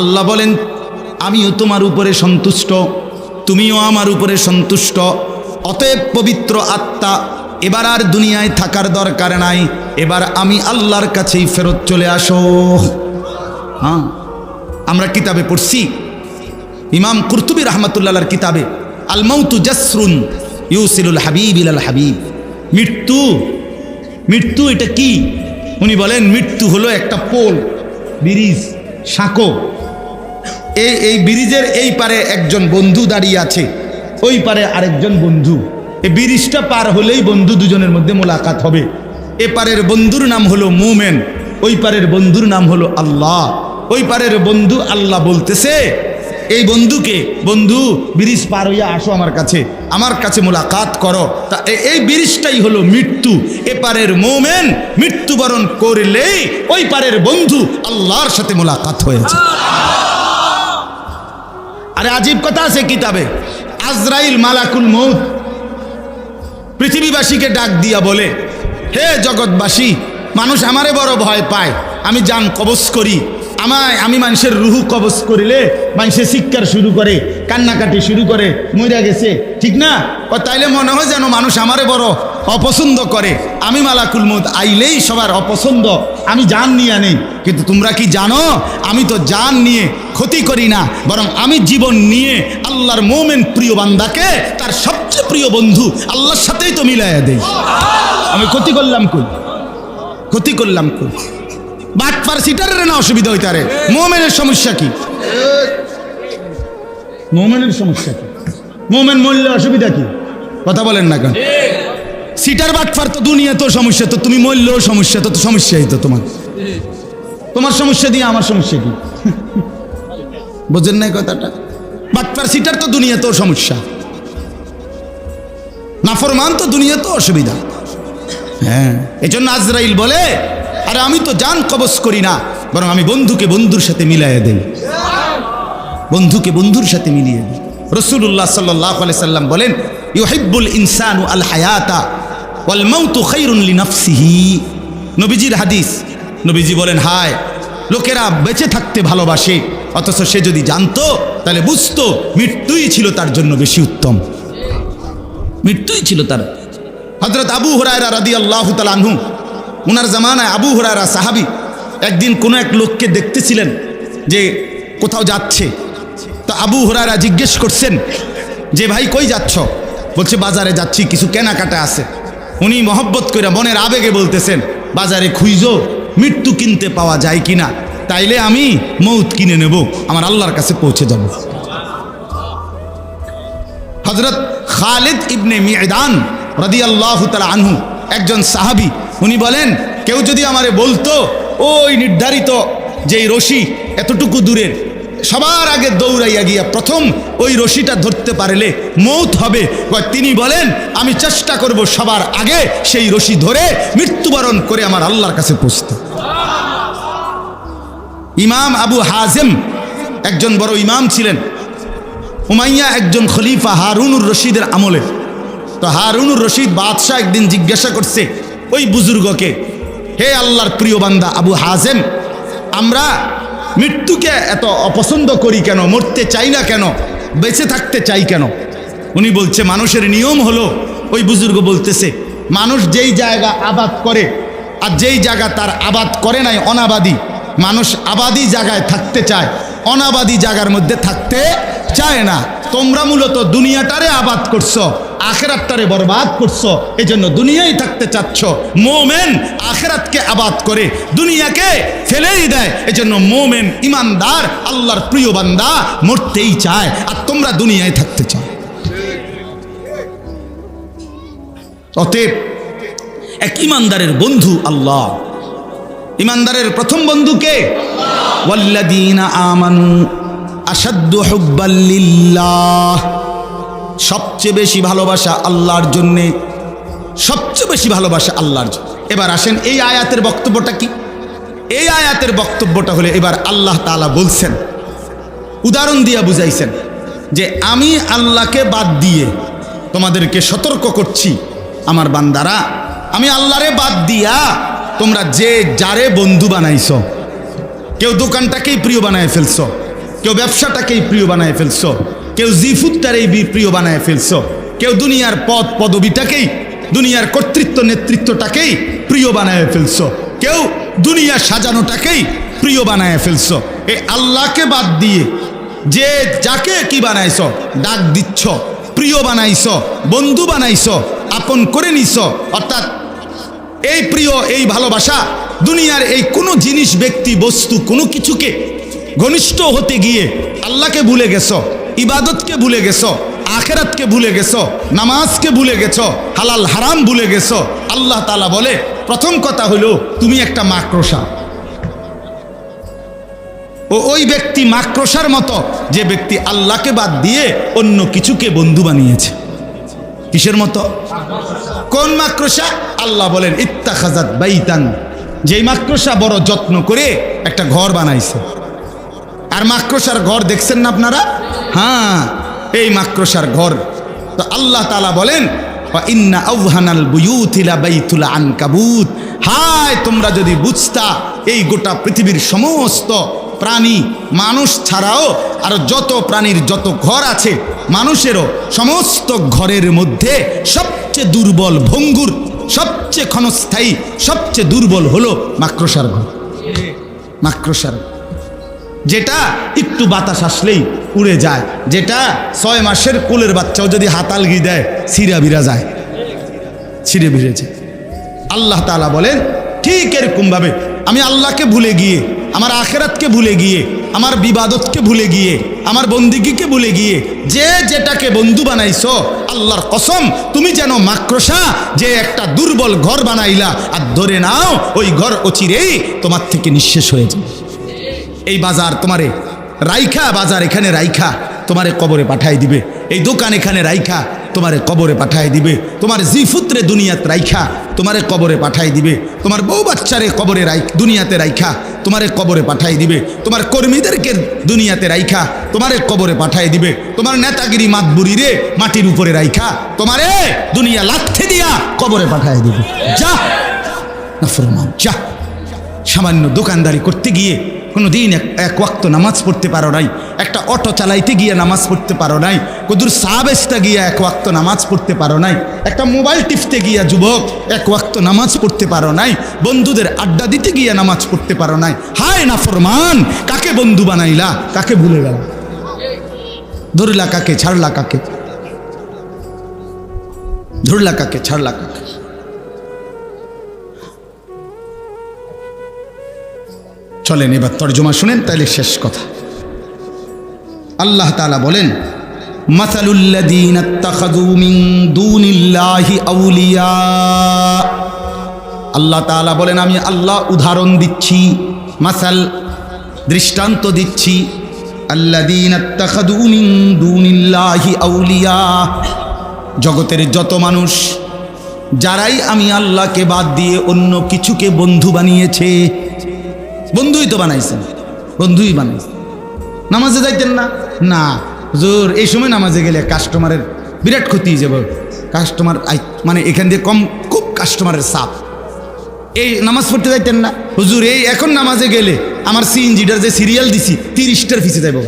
আল্লাহ বলেন, আমিও তোমার উপরে সন্তুষ্ট, তুমিও আমার উপরে সন্তুষ্ট। অতএব পবিত্র আত্মা এবার আর দুনিয়ায় থাকার দরকার নাই। এবার আমি আল্লাহর কাছেই ফেরত চলে আসো। হ্যাঁ আমরা কিতাবে পড়ছি, ইমাম কুরতুবী রহমতুল্লাহর কিতাবে আল মৌতু জাসরুন ইউসিলুল হাবিব ইলাল হাবিব। মৃত্যু মৃত্যু এটা কি? উনি বলেন, মৃত্যু হলো একটা পোল, ব্রিজ, সাঁকো। এই এই ব্রিজের এই পারে একজন বন্ধু দাঁড়িয়ে আছে। ওই পারে আরেকজন বন্ধু। এই ব্রিজটা পার হলেই বন্ধু দুজনের মধ্যে মোলাকাত হবে। এ পারের বন্ধুর নাম হলো মুমেন, ওই পারের বন্ধুর নাম হলো আল্লাহ। ওই পারের বন্ধু আল্লাহ বলতেছে, এই বন্ধুকে, বন্ধু, ব্রিজ পার হইয়া আসো আমার কাছে। আমার কাছে মোলাকাত করো। তা এই ব্রিজটাই হলো মৃত্যু। এপারের মোমেন মৃত্যুবরণ করলেই ওই পারের বন্ধু আল্লাহর সাথে মোলাকাত হয়েছে আরে আজীব কথা আছে কিতাবে? আজরাইল মালাকুল মৌত পৃথিবীবাসীকে ডাক দিয়া বলে, হে জগৎবাসী, মানুষ আমারে বড় ভয় পায়। আমি যান কবস করি। আমায়, আমি মানুষের রুহু কবজ করিলে মানুষের শিক্ষার শুরু করে, কান্নাকাটি শুরু করে মরিয়া গেছে। ঠিক না? ও তাইলে মনে হয় যেন মানুষ আমারে বড় অপছন্দ করে। আমি মালাকুল মুদ আইলেই সবার অপছন্দ। আমি জান নিয়ে নেই। কিন্তু তোমরা কি জানো? আমি তো জান নিয়ে ক্ষতি করি না। বরং আমি জীবন নিয়ে আল্লাহর মোমেন প্রিয় বান্দাকে তার সবচেয়ে প্রিয় বন্ধু আল্লাহর সাথেই তো মিলাইয়া দেই। আমি ক্ষতি করলাম কই? ক্ষতি করলাম কই? বাটপার সিটারের না অসুবিধা হইতারে মোমেনের সমস্যা কি? মোমেনের সমস্যা কি? মোমেন মরলে অসুবিধা কি? কথা বলেন না কেন? সিটার বাটপার তো দুনিয়া তো সমস্যা, তো তুমি মরলেও সমস্যা, তো সমস্যাই তো তোমার। তোমার সমস্যা দিয়ে আমার সমস্যা কি? বোঝেন নাই কথাটা? বাটপার সিটার তো দুনিয়া তো সমস্যা। নাফরমান তো দুনিয়া তো অসুবিধা। হ্যাঁ এই জন্য আজরাইল বলে আরে আমি তো যান কবজ করি না, বরং আমি বন্ধুকে বন্ধুর সাথে মিলাইয়া দেই। বন্ধুকে বন্ধুর সাথে মিলিয়ে দিই। রসুল্লাহ সাল্লাহ সাল্লাম বলেন ইউ ইউহিব্বুল ইনসানু আল হায়াতা ওয়াল মাউতু খাইরুন নফসিহি নবীজির হাদিস, নবীজি বলেন, হায়, লোকেরা বেঁচে থাকতে ভালোবাসে, অথচ সে যদি জানতো, তাহলে বুঝতো, মৃত্যুই ছিল তার জন্য বেশি উত্তম। মৃত্যুই ছিল তার। হজরত আবু হরায়রা রাদি আল্লাহ আনহু উনার জামানায় আবু হরায়রা সাহাবি একদিন কোনো এক লোককে দেখতেছিলেন যে কোথাও যাচ্ছে। তো আবু হরারা জিজ্ঞেস করছেন যে, ভাই, কই যাচ্ছ? বলছে, বাজারে যাচ্ছি, কিছু কেনাকাটা আছে। উনি মহব্বত করে মনের আবেগে বলতেছেন, বাজারে খুইজো মৃত্যু কিনতে পাওয়া যায় কিনা, তাইলে আমি মৌত কিনে নেব, আমার আল্লাহর কাছে পৌঁছে যাব। হজরত খালিদ ইবনে মিয়াদান রাদিয়াল্লাহু তাআলা আনহু একজন সাহাবী উনি বলেন, কেউ যদি আমারে বলতো, ওই নির্ধারিত যেই রশি এতটুকু দূরের, সবার আগে দৌড়াইয়া গিয়া প্রথম ওই রশিটা ধরতে পারলে মৌত হবে। তিনি বলেন, আমি চেষ্টা করব সবার আগে সেই রশি ধরে মৃত্যুবরণ করে আমার আল্লাহর কাছে পৌঁছতে। ইমাম আবু হাজেম একজন বড় ইমাম ছিলেন। হুমাইয়া একজন খলিফা হারুনুর রশিদের আমলে। তো হারুনুর রশিদ বাদশাহ একদিন জিজ্ঞাসা করছে ওই বুজুর্গকে, হে আল্লাহর প্রিয় বান্দা আবু হাজেম, আমরা মৃত্যুকে এত অপছন্দ করি কেন, মরতে চাই না কেন, বেঁচে থাকতে চাই কেন? উনি বলছে, মানুষের নিয়ম হলো, ওই বুজুর্গ বলতেছে, মানুষ যেই জায়গা আবাদ করে, আর যেই জায়গা তার আবাদ করে নাই, অনাবাদী, মানুষ আবাদি জায়গায় থাকতে চায়, অনাবাদী জায়গার মধ্যে থাকতে চায় না। তোমরা মূলত দুনিয়াটারে আবাদ করছ আখেরাতটারে বরবাদ করছ এই জন্য দুনিয়ায় থাকতে চাচ্ছ। মোমেন আখেরাতকে আবাদ করে, দুনিয়াকে ফেলেই দেয় এই জন্য মোমেন ইমানদার, আল্লাহর প্রিয় বান্দা মরতেই চায়, আর তোমরা দুনিয়ায় থাকতে চাও। অতএব এক ইমানদারের বন্ধু আল্লাহ। ইমানদারের প্রথম বন্ধুকে আমানু আসাদ্দু হুব্বাল্লিল্লাহ সবচেয়ে বেশি ভালোবাসা আল্লাহর জন্যে, সবচেয়ে বেশি ভালোবাসা আল্লাহর জন্য। এবার আসেন, এই আয়াতের বক্তব্যটা কি? এই আয়াতের বক্তব্যটা হলে, এবার আল্লাহ তাআলা বলছেন, উদাহরণ দিয়া বুঝাইছেন যে, আমি আল্লাহকে বাদ দিয়ে তোমাদেরকে সতর্ক করছি, আমার বান্দারা। আমি আল্লাহরে বাদ দিয়া তোমরা যে, যারে বন্ধু বানাইছো, কেউ দোকানটাকেই প্রিয় বানায় ফেলছো, কেউ ব্যবসাটাকেই প্রিয় বানায় ফেলছো কেউ জিফুতটারেই বি- প্রিয় বানায় ফেলছো। কেউ দুনিয়ার পদ পদবিটাকেই, দুনিয়ার কর্তৃত্ব নেতৃত্বটাকেই প্রিয় বানায় ফেলছো। কেউ দুনিয়া সাজানোটাকেই প্রিয় বানায় ফেলছো। এই আল্লাহকে বাদ দিয়ে যে যাকে কি বানাইছ, ডাক দিচ্ছ, প্রিয় বানাইছ, বন্ধু বানাইছ, আপন করে নিছ, অর্থাৎ এই প্রিয়, এই ভালোবাসা দুনিয়ার এই কোনো জিনিস, ব্যক্তি, বস্তু, কোনো কিছুকে ঘনিষ্ঠ হতে গিয়ে আল্লাহকে ভুলে গেছো। ইবাদতকে ভুলে গেছো, আখেরাতকে ভুলে গেছো, নামাজকে ভুলে গেছো, হালাল হারাম ভুলে গেছো, আল্লাহ তালা বলে, প্রথম কথা হলো, তুমি একটা মাক্রসা ও ওই ব্যক্তি মাক্রসার মতো, যে ব্যক্তি আল্লাহকে বাদ দিয়ে অন্য কিছুকে বন্ধু বানিয়েছে। কিসের মতো? কোন মাক্রসা আল্লাহ বলেন ইত্তাখাজাত বাইতান। যেই মাক্রসা বড় যত্ন করে একটা ঘর বানাইছে। আর মাক্রসার ঘর দেখছেন না আপনারা? হ্যাঁ এই মাক্রসার ঘর। তো আল্লাহ তালা বলেন, "ওয়া ইন্না আউহানাল বুয়ুতিলা বাইতুল আনকাবুত। হায়, তোমরা যদি বুঝতা, এই গোটা পৃথিবীর সমস্ত প্রাণী মানুষ ছাড়াও আর যত প্রাণীর যত ঘর আছে, মানুষেরও সমস্ত ঘরের মধ্যে সবচেয়ে দুর্বল ভঙ্গুর, সবচেয়ে ক্ষণস্থায়ী, সবচেয়ে দুর্বল হলো মাক্রসার ঘর। মাক্রসার ঘর। যেটা একটু বাতাস আসলেই উড়ে যায়, যেটা ছয় মাসের কোলের বাচ্চাও যদি হাতাল গি দেয় সিরা বিরা যায়। ছিঁড়ে ভিড়ে যায়। আল্লাহ তালা বলেন, ঠিক এরকমভাবে আমি আল্লাহকে ভুলে গিয়ে, আমার আখেরাতকে ভুলে গিয়ে, আমার বিবাদতকে ভুলে গিয়ে, আমার বন্দিগিকে ভুলে গিয়ে, যে যেটাকে বন্ধু বানাইছো, আল্লাহর কসম, তুমি যেন মাক্রসা যে একটা দুর্বল ঘর বানাইলা, আর ধরে নাও, ওই ঘর অচিরেই তোমার থেকে নিঃশেষ হয়ে যাবে। এই বাজার তোমারে, রাইখা বাজার এখানে রাইখা, তোমারে কবরে পাঠাই দিবে। এই দোকান এখানে রাইখা, তোমারে কবরে পাঠাই দিবে। তোমার জিফুত্রে দুনিয়াত রাইখা, তোমারে কবরে পাঠাই দিবে। তোমার বউ বাচ্চারে কবরে রাই, দুনিয়াতে রাইখা, তোমারে কবরে পাঠাই দিবে। তোমার কর্মীদেরকে দুনিয়াতে রাইখা, তোমারে কবরে পাঠাই দিবে। তোমার নেতাগিরি মাতবুরি রে মাটির উপরে রাইখা, তোমারে দুনিয়া লাথে দিয়া কবরে পাঠাই দিবে। যা, নাফরমান, যা। সামান্য দোকানদারি করতে গিয়ে কোনো দিন এক ওয়াক্ত নামাজ পড়তে পারো নাই, একটা অটো চালাইতে গিয়ে নামাজ পড়তে পারো নাই, কদুর সাবেসটা গিয়ে এক ওয়াক্ত নামাজ পড়তে পারো নাই, একটা মোবাইল টিপতে গিয়া যুবক এক ওয়াক্ত নামাজ পড়তে পারো নাই, বন্ধুদের আড্ডা দিতে গিয়ে নামাজ পড়তে পারো নাই, হায় না ফরমান, কাকে বন্ধু বানাইলা, কাকে ভুলে গেল? ধরলা কাকে, ছাড়লা কাকে? ধরলা কাকে, ছাড়লা কাকে? চলেন, এবার তর্জমা শুনেন, তাইলে শেষ কথা। আল্লাহ তালা বলেন আউলিয়া। আল্লাহ তাআলা বলেন, আমি আল্লাহ উদাহরণ দিচ্ছি, মাসাল দৃষ্টান্ত দিচ্ছি আউলিয়া। জগতের যত মানুষ, যারাই আমি আল্লাহকে বাদ দিয়ে অন্য কিছুকে বন্ধু বানিয়েছে বন্ধুই তো বানাইছেন বন্ধুই বানাইছেন নামাজে যাইতেন না? না। জোর এই সময় নামাজে গেলে কাস্টমারের বিরাট ক্ষতি যাব। কাস্টমার মানে এখান দিয়ে কম, খুব কাস্টমারের চাপ। এই নামাজ পড়তে যাইতেন না? হুজুর, এই এখন নামাজে গেলে আমার সিএনজিটার যে সিরিয়াল দিছি, তিরিশটার ফিসে যাইব।